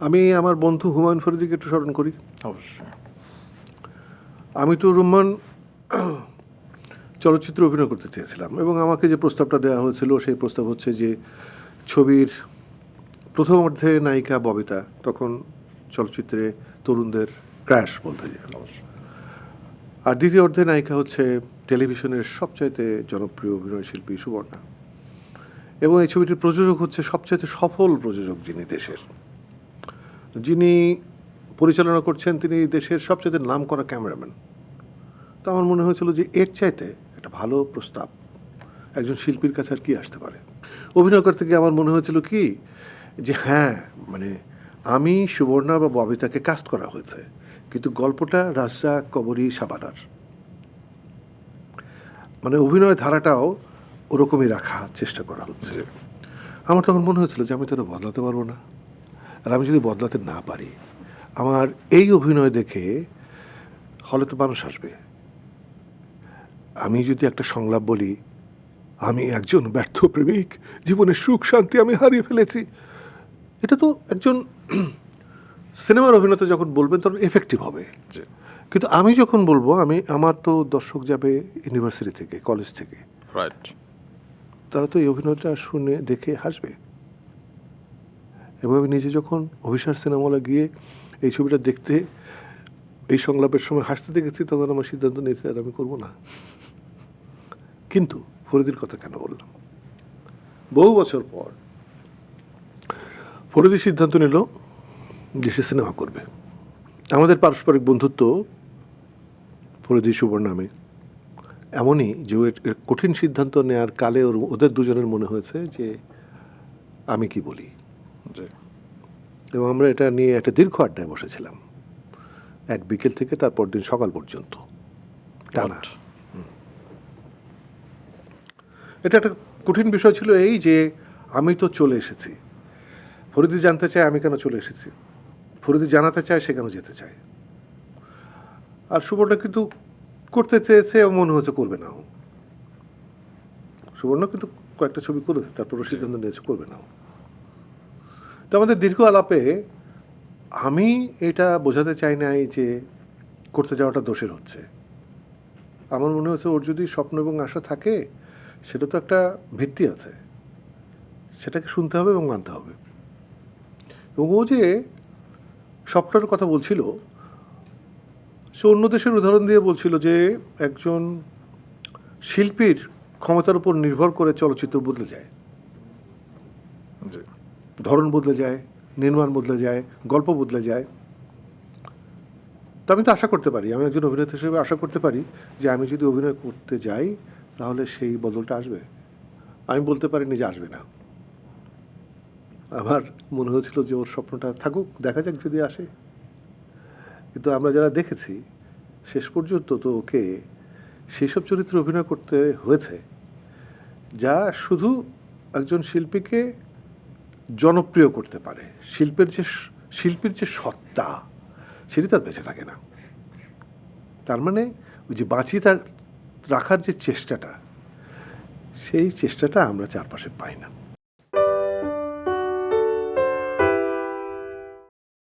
আমি আমার বন্ধু হুমায়ুন ফরিদিকে একটু স্মরণ করি। অবশ্যই। আমি তো রহমান চলচ্চিত্রে অভিনয় করতে চেয়েছিলাম এবং আমাকে যে প্রস্তাবটা দেওয়া হয়েছিল সেই প্রস্তাব হচ্ছে যে ছবির প্রথম অর্ধে নায়িকা ববিতা তখন চলচ্চিত্রে তরুণদের ক্র্যাশ বলতে যায় আর দ্বিতীয় অর্ধে নায়িকা হচ্ছে টেলিভিশনের সবচাইতে জনপ্রিয় অভিনয় শিল্পী সুবর্ণা। এবং এই ছবিটির প্রযোজক হচ্ছে সবচাইতে সফল প্রযোজক যিনি দেশের। যিনি পরিচালনা করছেন তিনি দেশের সবচেয়ে নাম করা ক্যামেরাম্যান। তো আমার মনে হয়েছিল যে এর চাইতে একটা ভালো প্রস্তাব একজন শিল্পীর কাছে আর কি আসতে পারে। অভিনয় করতে গিয়ে আমার মনে হয়েছিল কি যে হ্যাঁ মানে আমি সুবর্ণা বা ববিতাকে কাস্ট করা হয়েছে কিন্তু গল্পটা রাজা কবরী সাবানার। মানে অভিনয় ধারাটাও ওরকমই রাখার চেষ্টা করা হচ্ছে। আমার তখন মনে হয়েছিল যে আমি তো বদলাতে পারব না। আর আমি যদি বদলাতে না পারি আমার এই অভিনয় দেখে হলে তো মানুষ আসবে আমি যদি একটা সংলাপ বলি আমি একজন ব্যর্থ প্রেমিক জীবনের সুখ শান্তি আমি হারিয়ে ফেলেছি। এটা তো একজন সিনেমার অভিনেতা যখন বলবেন তখন এফেক্টিভ হবে। কিন্তু আমি যখন বলব আমি আমার তো দর্শক যাবে ইউনিভার্সিটি থেকে কলেজ থেকে। রাইট তারা তো এই অভিনয়টা শুনে দেখে হাসবে। এবং আমি নিজে যখন অভিসার সিনেমা হলে গিয়ে এই ছবিটা দেখতে, এই সংলাপের সময় হাসতে দেখেছি, তখন আমার সিদ্ধান্ত নিয়েছে, আর আমি করব না। কিন্তু ফরিদির কথা কেন বললাম? বহু বছর পর ফরিদি সিদ্ধান্ত নিল দেশে সিনেমা করবে। আমাদের পারস্পরিক বন্ধুত্ব ফরিদি সুবর্ণ নামে এমনই যে কঠিন সিদ্ধান্ত নেওয়ার কালে ওর, ওদের দুজনের মনে হয়েছে যে আমি কি বলি। এবং আমরা এটা নিয়ে একটা দীর্ঘ আড্ডায় বসেছিলাম। এক বিকেল থেকে তারপর দিন সকাল পর্যন্ত। টানা. এটা একটা কঠিন বিষয় ছিল এই যে আমি তো চলে এসেছি। ফরিদি জানতে চায় আমি কেন চলে এসেছি। ফরিদি জানাতে চায় সে কেন যেতে চায়। আর সুবর্ণ কিন্তু করতে চেয়েছে মনে হচ্ছে করবে নাও। সুবর্ণ কিন্তু কয়েকটা ছবি করেছে তারপর সিদ্ধান্ত নিয়েছে করবে নাও। তো আমাদের দীর্ঘ আলাপে আমি এটা বোঝাতে চাই নাই যে করতে যাওয়াটা দোষের হচ্ছে। আমার মনে হচ্ছে ওর যদি স্বপ্ন এবং আশা থাকে, সেটা তো একটা ভিত্তি আছে। সেটাকে শুনতে হবে এবং মানতে হবে। এবং ও যে স্বপ্নটার কথা বলছিল, সে অন্য দেশের উদাহরণ দিয়ে বলছিল যে একজন শিল্পীর ক্ষমতার উপর নির্ভর করে চলচ্চিত্র বদলে যায়। ধরন বদলে যায়, নির্মাণ বদলে যায়, গল্প বদলে যায়। তো আমি তো আশা করতে পারি, আমি একজন অভিনেতা হিসেবে আশা করতে পারি যে আমি যদি অভিনয় করতে যাই, তাহলে সেই বদলটা আসবে। আমি বলতে পারিনি যে আসবে না। আমার মনে হয়েছিল যে ওর স্বপ্নটা থাকুক, দেখা যাক যদি আসে। কিন্তু আমরা যারা দেখেছি, শেষ পর্যন্ত তো ওকে সেই সব চরিত্রে অভিনয় করতে হয়েছে। যা শুধু একজন শিল্পীকে জনপ্রিয় করতে পারে। শিল্পের যে শিল্পীর যে সত্তা, সেটি তার বেঁচে থাকে না। তার মানে ওই যে বাঁচিয়ে রাখার যে চেষ্টাটা, সেই চেষ্টাটা আমরা চারপাশে পাই না।